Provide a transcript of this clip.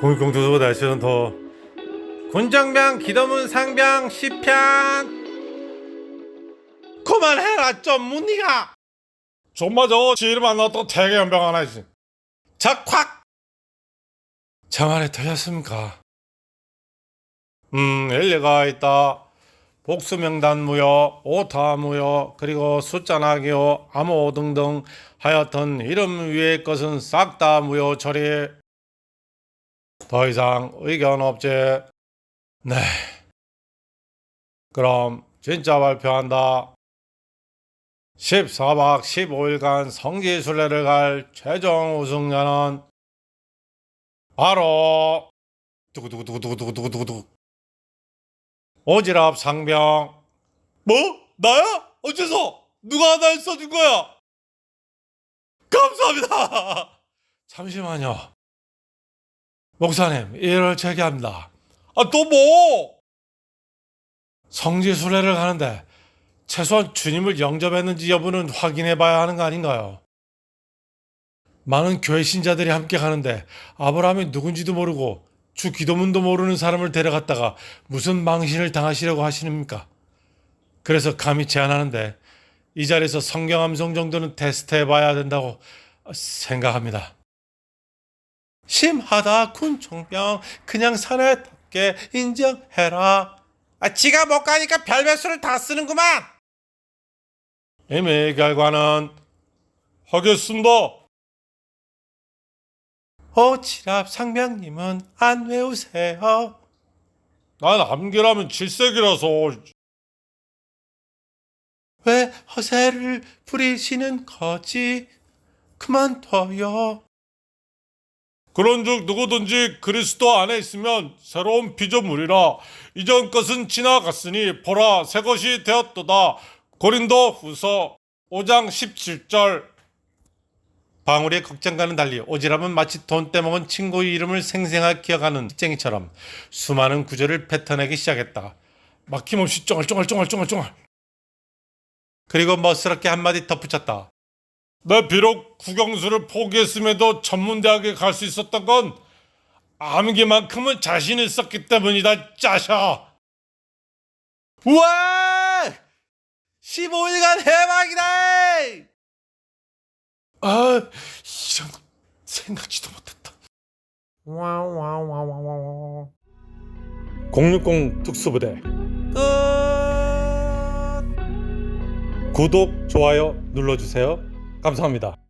공익공투소 날씨는 더 군정병 기도문 상병 시편. 그만해라 좀 문니가. 정말 저 지를 만났던 대개연병 하나지. 적확 저 말에 들렸습니까? 음 일리가 있다. 복수명단 무효 오타 무효 그리고 숫자 나기요 암호 등등 하여튼 이름 위의 것은 싹 다 무효 처리 더 이상 의견 없지 네 그럼 진짜 발표한다 14박 15일간 성지순례를 갈 최종 우승자는 바로 두구두구두구두구두구두구 오지랖 상병 뭐? 나야? 어째서? 누가 날 써준 거야? 감사합니다. 잠시만요 목사님 이를 제기합니다 아, 또 뭐? 성지순례를 가는데 최소한 주님을 영접했는지 여부는 확인해 봐야 하는 거 아닌가요? 많은 교회 신자들이 함께 가는데 아브라함이 누군지도 모르고 주 기도문도 모르는 사람을 데려갔다가 무슨 망신을 당하시려고 하시는입니까? 그래서 감히 제안하는데 이 자리에서 성경 암송 정도는 테스트해 봐야 된다고 생각합니다. 심하다 군총병 그냥 사내 답게 인정해라. 아, 지가 못 가니까 별별 수를 다 쓰는구만. 이미 결과는 하겠습니다. 오치랍 상명님은 안 외우세요. 난 암기라면 질색이라서 왜 허세를 부리시는 거지? 그만둬요. 그런즉 누구든지 그리스도 안에 있으면 새로운 피조물이라 이전 것은 지나갔으니 보라 새 것이 되었도다. 고린도 후서 5장 17절 방울이의 걱정과는 달리 오지랖은 마치 돈 떼먹은 친구의 이름을 생생하게 기억하는 쟁이처럼 수많은 구절을 뱉어내기 시작했다. 막힘없이 쫑알쫑알쫑알쫑알쫑알 그리고 멋스럽게 한마디 덧붙였다. 내 비록 국영수를 포기했음에도 전문대학에 갈 수 있었던 건 암기만큼은 자신 있었기 때문이다 짜샤 우와! 15일간 해방이다! 아, 이런 생각지도 못했다. 060 특수부대 끝. 구독 좋아요 눌러주세요 감사합니다